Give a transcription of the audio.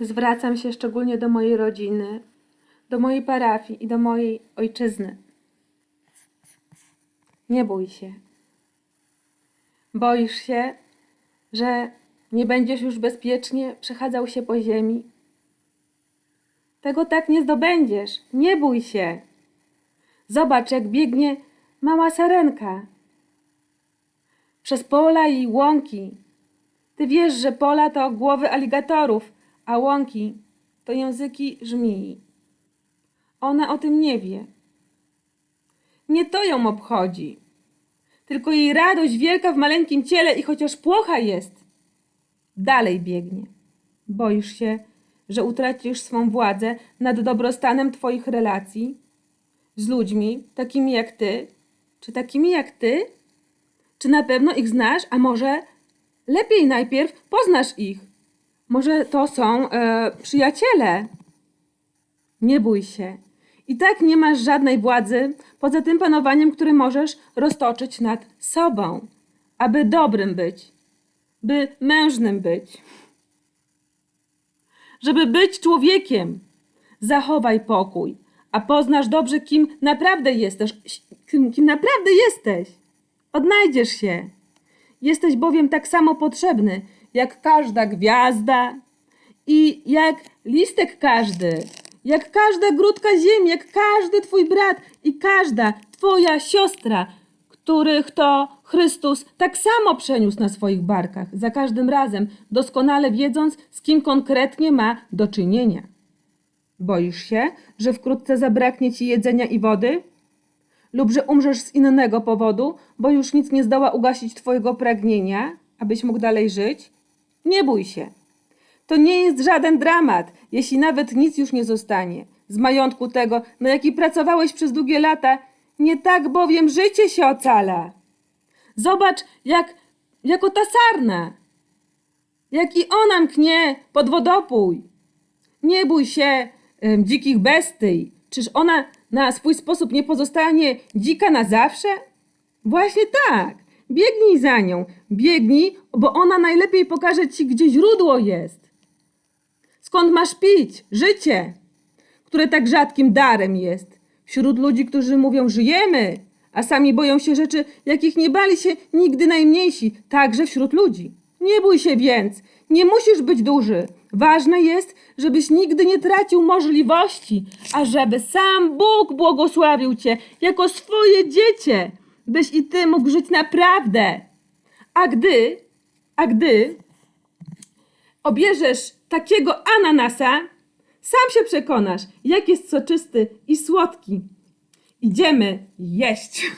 Zwracam się szczególnie do mojej rodziny, do mojej parafii i do mojej ojczyzny. Nie bój się. Boisz się, że nie będziesz już bezpiecznie przechadzał się po ziemi? Tego tak nie zdobędziesz. Nie bój się. Zobacz, jak biegnie mała sarenka przez pola i łąki. Ty wiesz, że pola to głowy aligatorów, a łąki to języki żmii. Ona o tym nie wie. Nie to ją obchodzi, tylko jej radość wielka w maleńkim ciele i chociaż płocha jest, dalej biegnie. Boisz się, że utracisz swą władzę nad dobrostanem Twoich relacji z ludźmi takimi jak Ty, czy takimi jak Ty? Czy na pewno ich znasz, a może lepiej najpierw poznasz ich? Może to są e, przyjaciele? Nie bój się. I tak nie masz żadnej władzy poza tym panowaniem, które możesz roztoczyć nad sobą, aby dobrym być, by mężnym być, żeby być człowiekiem. Zachowaj pokój, a poznasz dobrze, kim naprawdę jesteś. Kim, kim naprawdę jesteś. Odnajdziesz się. Jesteś bowiem tak samo potrzebny, jak każda gwiazda i jak listek każdy, jak każda grudka ziemi, jak każdy twój brat i każda twoja siostra, których to Chrystus tak samo przeniósł na swoich barkach, za każdym razem, doskonale wiedząc, z kim konkretnie ma do czynienia. Boisz się, że wkrótce zabraknie ci jedzenia i wody? lub że umrzesz z innego powodu, bo już nic nie zdoła ugasić Twojego pragnienia, abyś mógł dalej żyć? Nie bój się. To nie jest żaden dramat, jeśli nawet nic już nie zostanie z majątku tego, na jaki pracowałeś przez długie lata. Nie tak bowiem życie się ocala. Zobacz, jak, jako ta sarna, jak i ona mknie pod wodopój. Nie bój się dzikich bestyj. Czyż ona na swój sposób nie pozostanie dzika na zawsze? Właśnie tak. Biegnij za nią. Biegnij, bo ona najlepiej pokaże ci, gdzie źródło jest. Skąd masz pić? Życie, które tak rzadkim darem jest. Wśród ludzi, którzy mówią żyjemy, a sami boją się rzeczy, jakich nie bali się nigdy najmniejsi, także wśród ludzi. Nie bój się więc, nie musisz być duży. Ważne jest, żebyś nigdy nie tracił możliwości, a żeby sam Bóg błogosławił cię jako swoje dziecię, byś i ty mógł żyć naprawdę. A gdy, a gdy obierzesz takiego ananasa, sam się przekonasz, jak jest soczysty i słodki. Idziemy jeść.